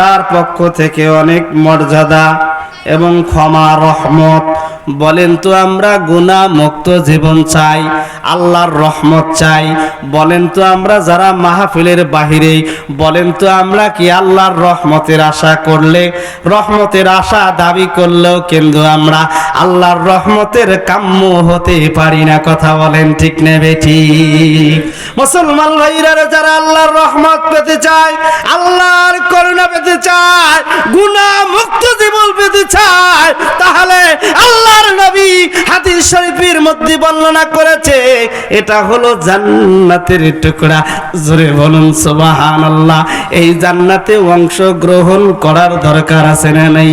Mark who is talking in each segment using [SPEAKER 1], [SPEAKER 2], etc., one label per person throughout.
[SPEAKER 1] তার পক্ষ থেকে অনেক মর্যাদা এবং ক্ষমা রহমত বলেন তো আমরা গুনাহ মুক্ত জীবন চাই, আল্লাহর রহমত চাই। বলেন তো আমরা যারা মাহফিলের বাহিরে, বলেন তো আমরা কি আল্লাহর রহমতের আশা করলে, রহমতের আশা দাবি করলেও কিন্তু আমরা আল্লাহর রহমতের কাম্য হতে পারি না। কথা বলেন ঠিক নেবে ঠিক। মুসলমান ভাইরা, যারা আল্লাহর রহমত পেতে চায়, আল্লাহর করুণা পেতে চায় গুনাহ মুক্ত জীবন পেতে চায়, তাহলে আল্লাহর নবী হাদিস শরীফের মধ্যে বর্ণনা করেছে, এটা হলো জান্নাতের টুকরা। জোরে বলুন, সুবহানাল্লাহ। এই জান্নাতে অংশগ্রহণ করার দরকার আছে না নাই?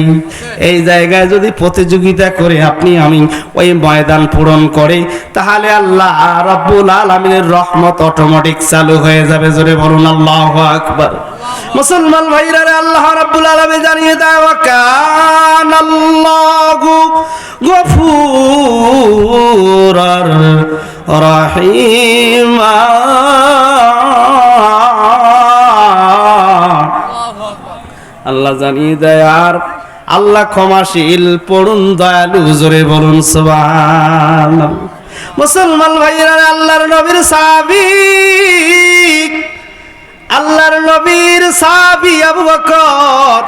[SPEAKER 1] এই জায়গায় যদি প্রতিযোগিতা করে আপনি, আমি ওই ময়দান পূরণ করে, তাহলে আল্লাহ রব্বুল আলামিনের রহমত অটোমেটিক চালু হয়ে যাবে। জোরে বলুন, আল্লাহু আকবার। মুসলমান ভাইরা আল্লাহ রাব্বুল আলামিন জানিয়ে দেয়, ওয়া কানাল্লাহু গফুরার রাহিমা। আল্লাহ জানিয়ে দেয়, আর আল্লাহ ক্ষমাশীল, পড়ুন দয়ালু, জোরে বলুন সুবহান মুসলমান ভাইরা আল্লাহর নবীর সাবিক আল্লাহর নবীর সাহাবী আবু বকর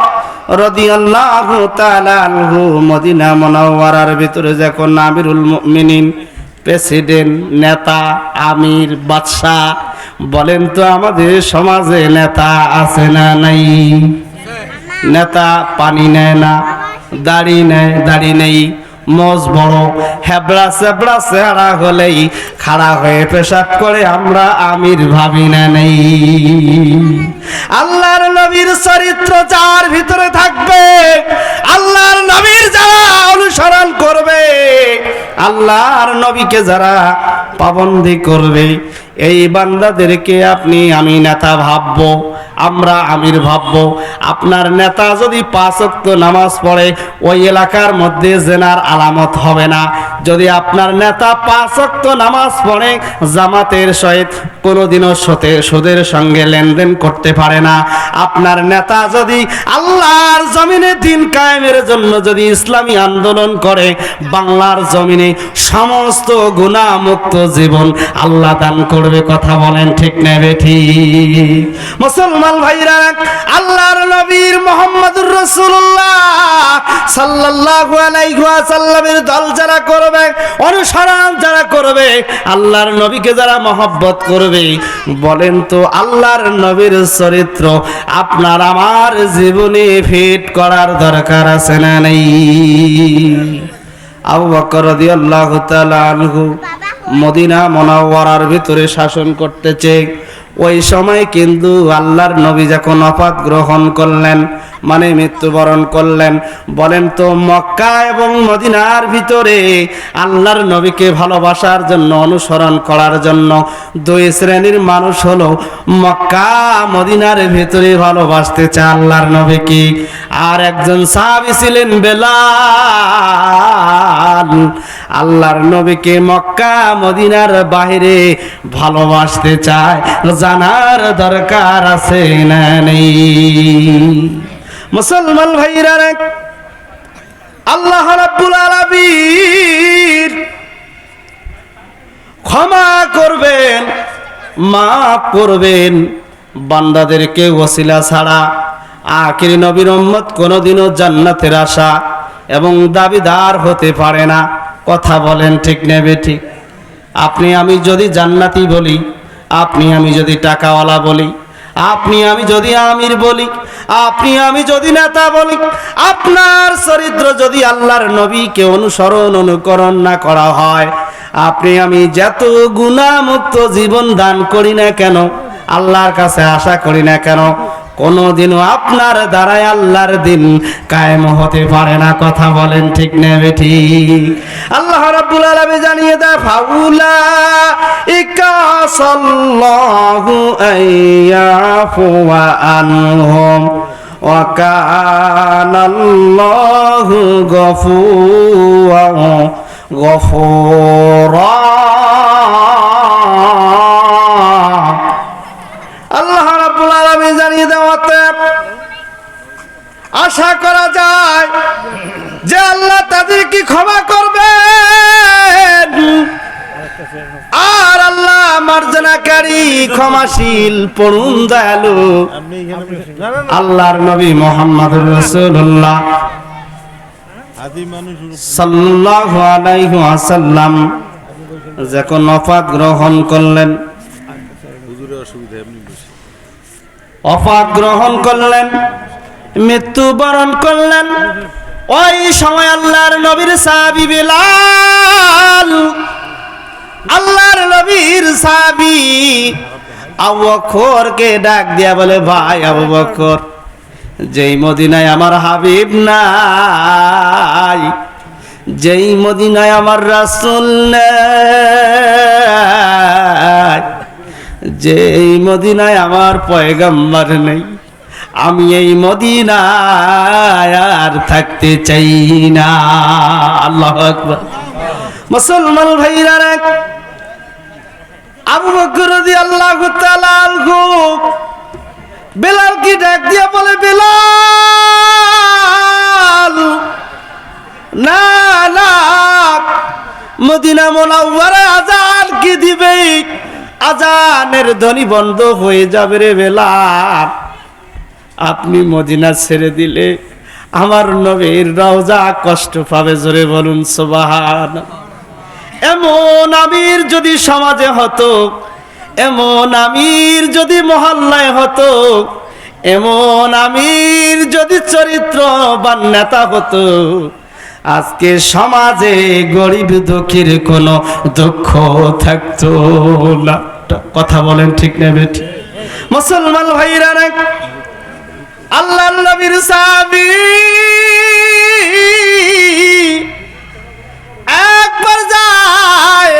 [SPEAKER 1] রাদিয়াল্লাহু তাআলা আনহু মদিনা মুনাওয়ারার ভিতরে যখন আমিরুল মুমিনিন প্রেসিডেন্ট, নেতা, আমির, বাদশাহ বলেন তো আমাদের সমাজে নেতা আছে না নাই? নেতা পানি নেয় না, দাড়ি নেয়, দাড়ি নেই। মজ বড় হেবড়া সেবড়া চেহারা হলেই খাড়া হয়ে পেশাব করে আমরা আমির ভাবি না নেই। আল্লাহর নবীর চরিত্র যার ভিতরে থাকবে, আল্লাহর নবীর যারা অনুসরণ করবে, আল্লাহর নবীকে যারা পাবন্দি করবে এই বান্দাদেরকে আপনি আমি নেতা ভাববো, আমরা আমির ভাববো। আপনার নেতা যদি পাঁচ ওয়াক্ত নামাজ পড়ে, ওই এলাকার মধ্যে জেনার আলামত হবে না। যদি আপনার নেতা পাঁচ ওয়াক্ত নামাজ পড়ে, জামাতের সহিত কোনোদিনও সতে সুদের সঙ্গে লেনদেন করতে পারে না। আপনার নেতা যদি আল্লাহর জমিনে দিন কায়েমের জন্য যদি ইসলামী আন্দোলন করে, বাংলার জমিনে সমস্ত গুণামুক্ত জীবন আল্লাহ দান করবে কথা বলেন, ঠিক নেবে ঠিক? মুসলমান ভাইরা, আল্লাহর নবীর মোহাম্মদুর রাসূলুল্লাহ সাল্লাল্লাহু আলাইহি ওয়াসাল্লামের দল যারা করবে, অনুসরণ যারা করবে, আল্লাহর নবীকে যারা মহব্বত করবে, বলেন তো আল্লাহর নবীর চরিত্র আপনার আমার জীবনে ফিট করার দরকার আছে না নেই? আবু বকর রাদিয়াল্লাহু তাআলা আনহু মদিনা মুনাওয়ারার ভিতরে শাসন করতেছে। ওই সময় কিন্তু আল্লাহর নবী যখন অপাত গ্রহণ করলেন মানে মৃত্যুবরণ করলেন, বলেন তো মক্কা এবং মদিনার ভিতরে আল্লাহর নবীকে ভালোবাসার জন্য, অনুসরণ করার জন্য দুই শ্রেণির মানুষ হলো মক্কা, মদিনার ভিতরে ভালোবাসতে চায় আল্লাহর নবীকে। আর একজন সাহাবী ছিলেন বেলাল। আল্লাহর নবীকে মক্কা, মদিনার বাইরে ভালোবাসতে চায়। জানার দরকার আছে না নেই। মুসলমান ভাইরা আল্লাহ রাব্বুল আলামিন ক্ষমা করবেন, মাফ করবেন। বান্দাদেরকে ওসিলা ছাড়া আখির নবীর উম্মত কোনোদিনও জান্নাতের আশা এবং দাবিদার হতে পারে না। কথা বলেন ঠিক নেবে ঠিক। আপনি আমি যদি জান্নাতি বলি, আপনি আমি যদি টাকাওয়ালা বলি, আপনি আমি যদি আমির বলি, আপনি আমি যদি নেতা বলি, আপনার চরিত্র যদি আল্লাহর নবীকে অনুসরণ অনুকরণ না করা হয়, আপনি আমি যত গুণামুক্ত জীবন দান করি না কেন, আল্লাহর কাছে আশা করি না কেন কোনোদিনও আপনার দ্বারাই আল্লাহর দিন কায়েম হতে পারে না। কথা বলেন ঠিক নেবে ঠিক। আল্লাহ রাব্বুল আলামিন জানিয়ে দেয় ফাউলা ইকা সাল্লাহু আইয়াফু আনহুম ওয়া কানাল্লাহু গফুরা গফুরা। আল্লাহ তাদের কি ক্ষমা করবে
[SPEAKER 2] আর আল্লাহ মার্জনাকারী ক্ষমাশীল, পড়ুন দয়ালু।
[SPEAKER 1] আল্লাহর নবী মোহাম্মদ রসুল্লাহ সাল্লাহ আলাইহি আসাল্লাম যখন গ্রহণ করলেন, অফাত গ্রহণ করলেন, মৃত্যুবরণ করলেন ওই সময় আল্লাহর নবীর সাহাবী বিলাল, আল্লাহর নবীর সাহাবী আবু বকরকে ডাক দিয়া বলে, ভাই আবু বকর যেই মদিনায় আমার হাবিব নাই, যেই মদিনায় আমার রাসূল নাই, যেই মদিনায় আমার পয়গাম্বার নেই। আমি এই মদিনায় আর থাকতে চাই না। আল্লাহ আকবার। মুসলমান ভাইরা আবু বকর রাদিয়াল্লাহু তাআলা আনহু বেলাল কি ডাক দিয়া বলে, বেলাল, না না, মদিনা মোনাওয়ারা আজান কি দিবে? আজানের ধ্বনি বন্ধ হয়ে যাবে রে বেলাল। আপনি মদিনা ছেড়ে দিলে আমার নবীর রওজা কষ্ট পাবে, জোরে বলুন সুবহান এমন আমির যদি সমাজে হতো, এমন আমির যদি মহল্লায় হতো, এমন আমির যদি চরিত্রবান নেতা হতো, আজকে সমাজে গরিব দুঃখীর কোনো দুঃখ থাকতো না। কথা বলেন ঠিক নেবে মুসলমান ভাইরা আল্লাহ নবীর সাহাবী। একবার যায়,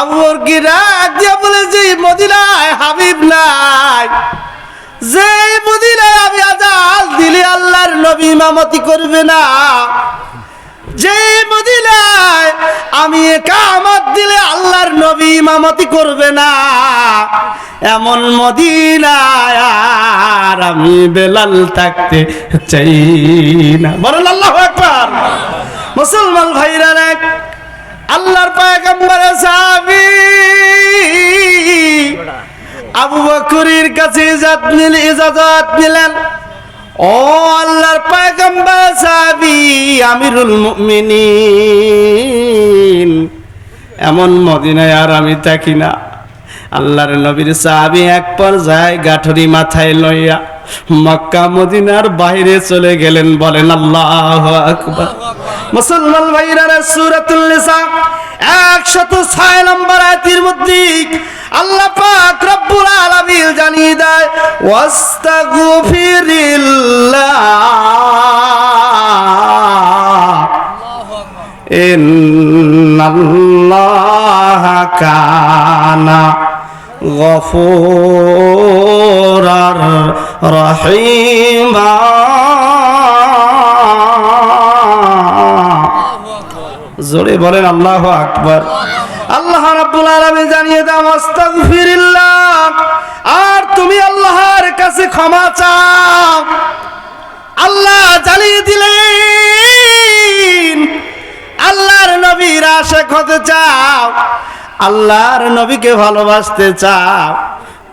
[SPEAKER 1] আবুর রাগ দিয়া বলে যে মদিনায় হাবিব নাই যে মদিনায় আমি আজাল দিলে আল্লাহর নবী ইমামতি করবে না। যে মদিনায় আমি একামত দিলে আল্লাহর নবী ইমামতি করবে না। এমন মদিনায় আর আমি বেলাল থাকতে চাই না। বলেন আল্লাহ একবার মুসলমান ভাইরা রে, আল্লাহর পায়গাম্বরে সাহাবী, আবু বকরের কাছে ইজাজত নিল, ইজাজত নিলেন। ও আল্লাহর পায়গাম্বর সাহাবী, আমিরুল মুমিনিন, এমন মদিনায় আর আমি থাকি না। আল্লাহর নবীর সাহাবী এক পর্যায়ে গাঠরি মাথায় লইয়া মক্কা মদিনার বাইরে চলে গেলেন বলেন আল্লাহ আকবার। মুসলমান ভাইরা সূরাতুল নিসা 106 নম্বর আয়াতের মধ্যে আল্লাহ পাক রব্বুল আলামিন জানিয়ে দেয় ওয়াস্তাগফিরিল্লাহ। إن গফুরার রহিমা। জোরে বলেন আল্লাহ আকবর। আল্লাহ রাব্বুল আলামিন জানিয়ে দাও, আস্তাগফিরিল্লাহ। আর তুমি আল্লাহর কাছে ক্ষমা চাও। আল্লাহ জানিয়ে দিলেন। আল্লাহর নবীর আশেখ হতে চায়। আল্লাহর নবীকে ভালোবাসতে চাও?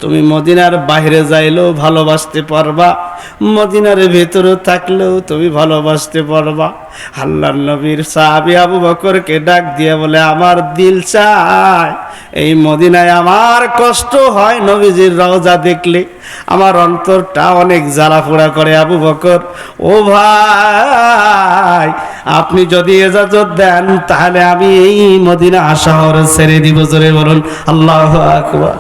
[SPEAKER 1] তুমি মদিনার বাইরে যাইলেও ভালোবাসতে পারবা। মদিনার ভেতরে থাকলেও তুমি ভালোবাসতে পারবা। আল্লাহর নবীর সাহাবি আবু বকরকে ডাক দিয়ে বলে, আমার দিল চায়। এই মদিনায় আমার কষ্ট হয় নবীজির রওজা দেখলে। আমার অন্তরটা অনেক জ্বালা পোড়া করে আবু বকর। ও ভাই, আপনি যদি এজাজত দেন, তাহলে আমি এই মদিনা শহর ছেড়ে দিব। জোরে বলুন, আল্লাহ আকবার।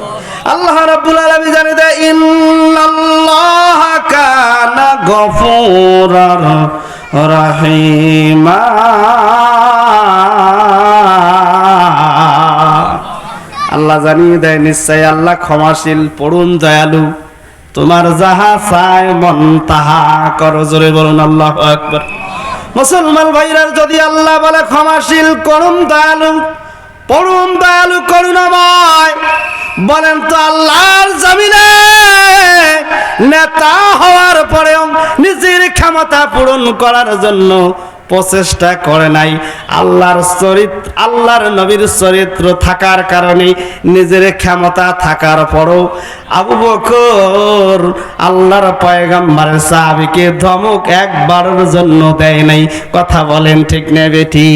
[SPEAKER 1] আল্লাহ রাব্বুল আলামিন জানে দেয়, ইন্নাল্লাহ কানা গফুরার রাহিমা। আল্লাহ জানিয়ে দেয়, নিশ্চয় আল্লাহ ক্ষমাশীল পড়ুন দয়ালু। তোমার যাহা চায় মন তাহা করো। জোরে বলুন, আল্লাহ আকবার। মুসলমান ভাইরা, যদি আল্লাহ বলে ক্ষমাশীল করুন দয়ালু পড়ুন দয়ালু করুণাময়, বলেন তো আল্লাহর জমিনে নেতা হওয়ার পরেও নিজের ক্ষমতা পূরণ করার জন্য প্রচেষ্টা করে নাই। আল্লাহর চরিত্র আল্লাহর নবীর চরিত্র থাকার কারণে নিজের ক্ষমতা থাকার পরও আবু বকর আল্লাহর পয়গাম্বারের সাহাবিকে ধমক একবারের জন্য দেয় নাই। কথা বলেন ঠিক না বেটি।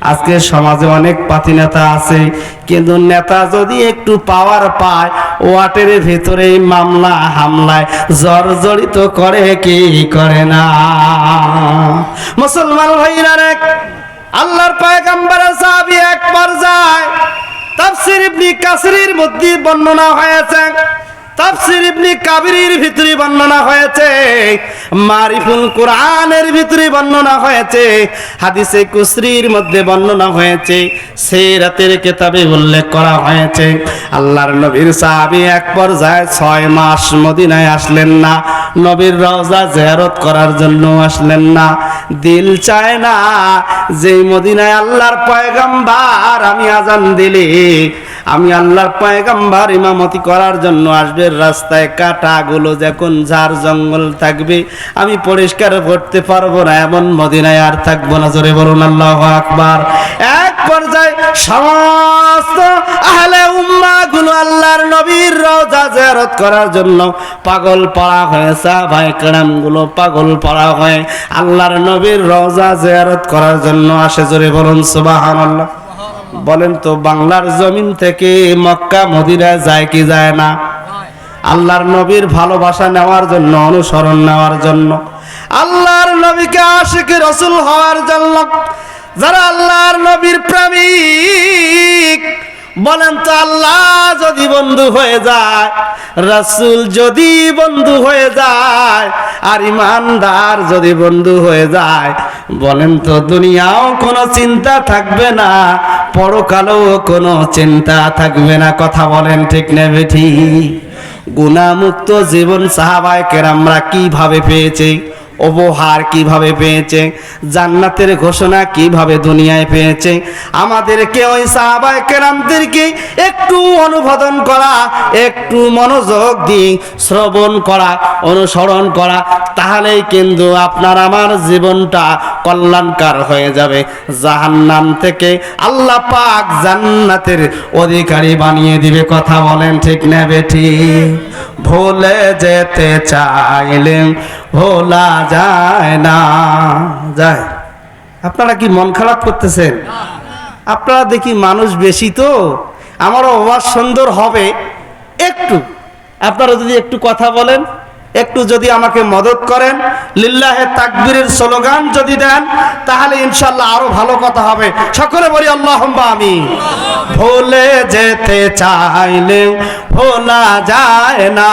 [SPEAKER 1] আজকে সমাজে অনেক পাতি নেতা আছে কিন্তু নেতা যদি একটু পাওয়ার পায়, ওয়াটের ভেতরে মামলা, হামলায় জর্জরিত করে কি করে না? মুসলমান ভাইরা এক আল্লাহর পয়গাম্বারের সাহাবি এক যায় তাফসির ইবনে কাসিরের মধ্যে বর্ণনা হয়েছে হয়েছে, মারিফুল কোরআনের ভিতরে বর্ণনা হয়েছে, হাদিসে মধ্যে বর্ণনা হয়েছে, সিরাতের কিতাবে উল্লেখ করা হয়েছে, আল্লাহর নবীর সাহাবী এক পর্যায়ে ছয় মাস মদিনায় আসলেন না, নবীর রওজা জিয়ারত করার জন্য আসলেন না, দিল চায় না যে মদিনায় আল্লাহর পয়গাম্বার, আমি আজান দিলে আমি আল্লাহর পয়গাম্বার ইমামতি করার জন্য আসবে, রাস্তায় কাটাগুলো যখন ঝাড় জঙ্গল থাকবে, আমি পরিষ্কার করতে পারব না, এমন মদিনায় আর থাকব না। জোরে বলুন, আল্লাহ আকবার। এক পর্যায়ে সমস্ত আহলে উম্মা গুলো আল্লাহর নবীর রওজা জিয়ারত করার জন্য পাগল পড়া হয়ে ভাই কেরামগুলো পাগল পড়া হয়। আল্লাহর নবীর রওজা জিয়ারত করার জন্য আসে। জোরে বলুন, সুবহানাল্লাহ। বলেন তো, বাংলার জমিন থেকে মক্কা মদিরা যায় কি যায় না? আল্লাহর নবীর ভালোবাসা নেওয়ার জন্য, অনুসরণ নেওয়ার জন্য। আল্লাহর নবীকে আশিকি রসুল হওয়ার জন্য, যারা আল্লাহর নবীর প্রেমিক বলেন তো আল্লাহ যদি বন্ধু হয়ে যায়, রাসূল যদি বন্ধু হয়ে যায়, আর ইমানদার যদি বন্ধু হয়ে যায়, বলেন তো দুনিয়াও কোনো চিন্তা থাকবে না, পরকালেও কোনো চিন্তা থাকবে না, কথা বলেন ঠিক না বেঠি। গুণামুক্ত জীবন সাহাবায় কেরামরা কীভাবে পেয়েছে? উপহার কীভাবে পেয়েছে? জান্নাতের ঘোষণা কীভাবে দুনিয়ায় পেয়েছে? আমাদেরকে ওই সাহাবায় কেরামদেরকে একটু অনুবোধন করা, একটু মনোযোগ দিয়ে শ্রবণ করা, অনুসরণ করা, তাহলেই কিন্তু আপনার আমার জীবনটা কল্যাণকার হয়ে যাবে। জাহান্নাম থেকে আল্লাহ পাক জান্নাতের অধিকারী বানিয়ে দিবে, কথা বলেন ঠিক না বেঠি? ভুলে যেতে চাইলে ভোলা যায় না। যায়। আপনারা কি মন খারাপ করতেছেন? আপনারা দেখি মানুষ বেশি তো। আমারও অবাস সুন্দর হবে। একটু। আপনারা যদি একটু কথা বলেন একটু যদি আমাকে মদত করেন, লিল্লাহে তাকবীরের স্লোগান যদি দেন, তাহলে ইনশাল্লাহ আরও ভালো কথা হবে। সকলে বলি আল্লাহ আমি ভুলে যেতে চাইলে ভোলা যায় না।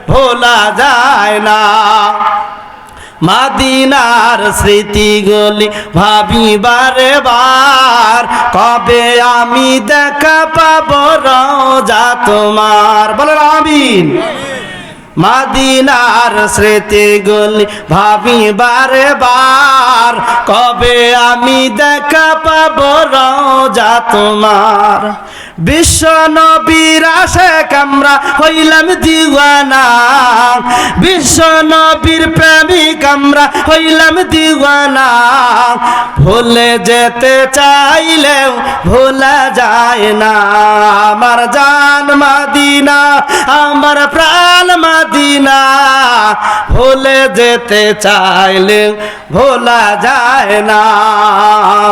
[SPEAKER 1] ভোলা যায় না। মাদিনার স্মৃতিগুলি ভাবি বারে বার কবে আমি দেখা পাবো রোজা তোমার? বলো আমিন। মাদিনার স্মৃতিগুলি ভাবি বারে বার কবে আমি দেখা পাবো রোজা তোমার? বিশ্ব নবীর আশেক আমরা হইলাম দিওয়ানা। বিশ্ব নবীর প্রেমিক আমরা হইলাম দিওয়ানা। ভুলে যেতে চাইলেও ভোলা যায় না। আমার জান মাদিনা, আমার প্রাণ মাদিনা। ভুলে যেতে চাইলে ভোলা যায় না।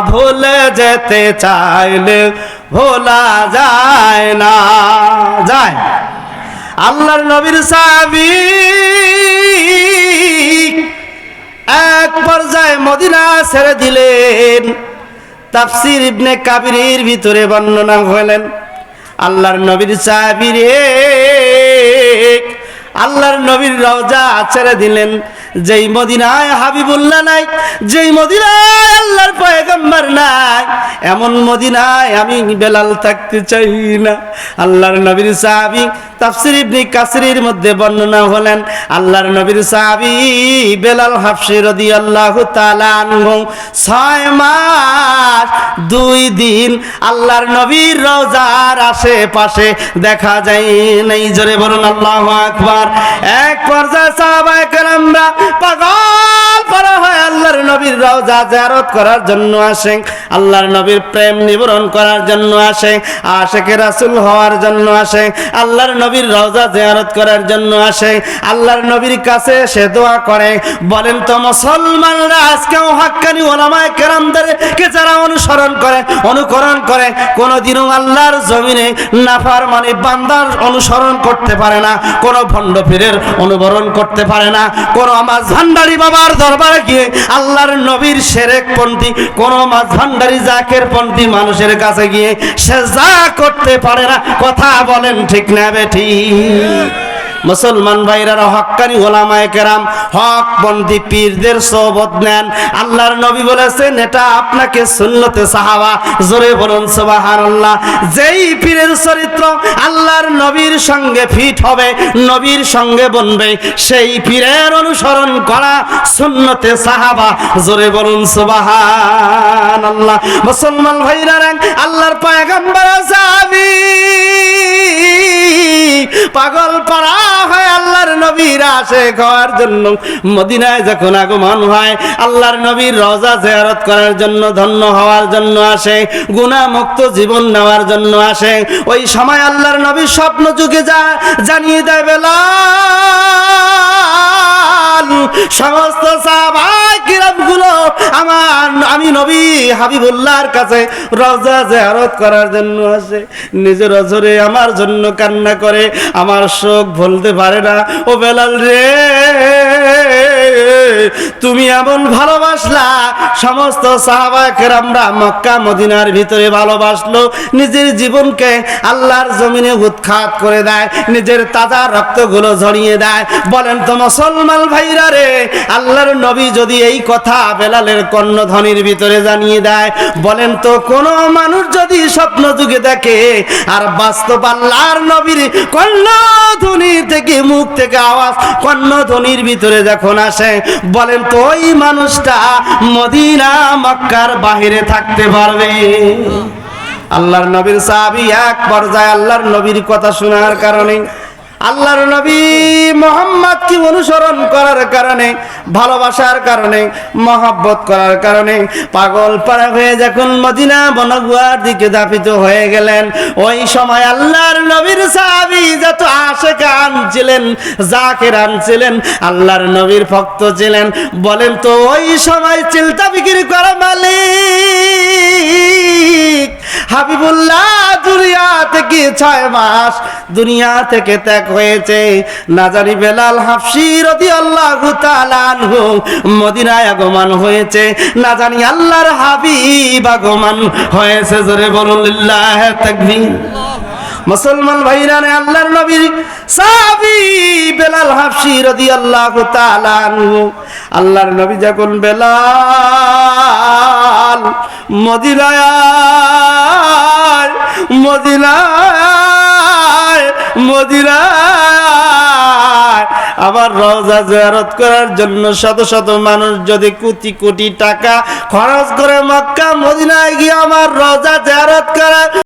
[SPEAKER 1] ভুলে যেতে চাইলে ভোলা যায় না। যায়। আল্লাহর নবীর সাবি এক পর্যায়ে মদিনা ছেড়ে দিলেন। তাফসির ইবনে কাবিরের ভিতরে বর্ণনা হলেন, আল্লাহর নবীর সাহাবী রে আল্লাহর নবীর রওজা ছেড়ে দিলেন। যেই মদিনায় হাবিবুল্লাহ নাই, যেই মদিনায় আল্লাহর পয়গম্বর নাই, এমন মদিনায় আমি বেলাল থাকতে চাই না। আল্লাহর নবীর সাহাবী তাফসির ইবনে কাসিরের মধ্যে বর্ণনা হলেন, আল্লাহর নবীর সাহাবী বেলাল হাফসি রাদিয়াল্লাহু তাআলা আনহু, ছয় মাস, দুই দিন আল্লাহর নবীর রওজার আশেপাশে দেখা যায় নাই। জোরে বলুন, আল্লাহু আকবার। এক পর্যায়ে সাহাবায়ে কেরামরা পাগল পারা হয় আল্লাহর নবীর রওজা জিয়ারত করার জন্য আসে আল্লাহর নবীর প্রেম নিবরণ করার জন্য আসে আশেকে রাসুল হওয়ার জন্য আসে, আল্লাহর নবীর রওজা জিয়ারত করার জন্য আসে, আল্লাহর নবীর কাছে সে দোয়া করে। বলেন তো মুসলমানরা আজকেও হাক্কানি ওলামায়ে কেরামদেরকে যারা অনুসরণ করে, অনুকরণ করে, কোনোদিনও আল্লাহর জমিনে নাফার মানে বান্দার অনুসরণ করতে পারে না, কোনো ভণ্ড পীরের অনুবরণ করতে পারে না, কোনো মাছ ভান্ডারি বাবার দরবারে গিয়ে আল্লাহর নবীর সেরেক পন্থী কোনো মাছ ভান্ডারি জাকের পন্থী মানুষের কাছে গিয়ে সে যা করতে পারে না। কথা বলেন ঠিক না বেঠি মুসলমান ভাইরা হক্কানি ওলামায়ে কেরাম, হক বন্দি পীরদের সোবত নেন। আল্লাহর নবী বলেছেন, এটা আপনাকে সুন্নতে সাহাবা, জোরে বলুন সুবহানাল্লাহ। যেই পীরের চরিত্র আল্লাহর নবীর সঙ্গে ফিট হবে, নবীর সঙ্গে বনবে, সেই পীরের অনুসরণ করা সুন্নতে সাহাবা, জোরে বলুন সুবহানাল্লাহ। মুসলমান ভাইরা আল্লাহর পয়গম্বর সাহাবী পাগল পাড়া হয় আল্লাহর নবীর আসে জন্য মদিনায় যখন আগমন হয়, আল্লাহর নবীর রওজা জিয়ারত করার জন্য, ধন্য হওয়ার জন্য আসে গুণামুক্ত জীবন নেওয়ার জন্য আসে। ওই সময় আল্লাহর নবীর স্বপ্ন যুগে যা জানিয়ে দেয়, বেলাল, সমস্ত আমার, আমি নবী হাবিবুল্লাহর কাছে রওজা জিয়ারত করার জন্য আসে। নিজের অজরে আমার জন্য কান্না করে, আমার শোক ভুলতে পারে না। ও বেলাল রে। তুমি এমন ভালোবাসলা, সমস্ত সাহাবা কেরামরা মক্কা, মদিনার ভিতরে ভালোবাসলো। নিজের জীবনকে আল্লাহর জমিনে উৎখাত করে দেয়, নিজের তাজা রক্তগুলো ঝরিয়ে দেয়। বলেন তো মুসলমান ভাইরা রে, আল্লাহর নবী যদি এই কথা বেলালের কর্ণধ্বনির ভিতরে জানিয়ে দেয়, বলেন তো কোন মানুষ যদি স্বপ্ন যুগে দেখে, আর বাস্তব আল্লাহর নবীর কর্ণধ্বনি থেকে মুখ থেকে আওয়াজ, কর্ণধ্বনির ভিতরে যখন আসে বলেন তো, ওই মানুষটা মদিনা, মক্কার বাহিরে থাকতে পারবে? আল্লাহর নবীর সাহাবি এক পর্যায়ে আল্লাহর নবীর কথা শোনার কারণে আল্লাহর নবী মোহাম্মদকে অনুসরণ করার কারণে, ভালোবাসার কারণে, মহাব্বত করার কারণে পাগল পাড়া হয়ে যখন মদিনা বনগুয়ার দিকে দাপিত হয়ে গেলেন, ওই সময় আল্লাহর নবীর সাহাবী যত আশেক আনছিলেন, জাকের আনছিলেন, আল্লাহর নবীর ভক্ত ছিলেন, বলেন তো ওই সময় চিন্তা বিক্রি করা মালিক। হাবিবুল্লাহ দুনিয়া থেকে ছয় মাস, দুনিয়া থেকে ত্যাগ হয়েছে। না জানি বেলাল হাফসি রদি আল্লাহ আনহু মদিনায় আগমন হয়েছে। না জানি আল্লাহর হাবিব আগমন হয়েছে। জোরে বলুন, লিল্লাহ তাকবীর। মুসলমান ভাইরা রে, আল্লাহর নবীর সাহাবী বেলাল হাফসি রাদিয়াল্লাহু তাআলা আনহু। আল্লাহর নবী যখন বেলাল মদিনায় মদিনায় মদিনায়। আবার রোজা জিয়ারত করার জন্য শত শত মানুষ যদি কোটি কোটি টাকা খরচ করে মক্কা, মদিনায় গিয়ে আমার রোজা জিয়ারত করে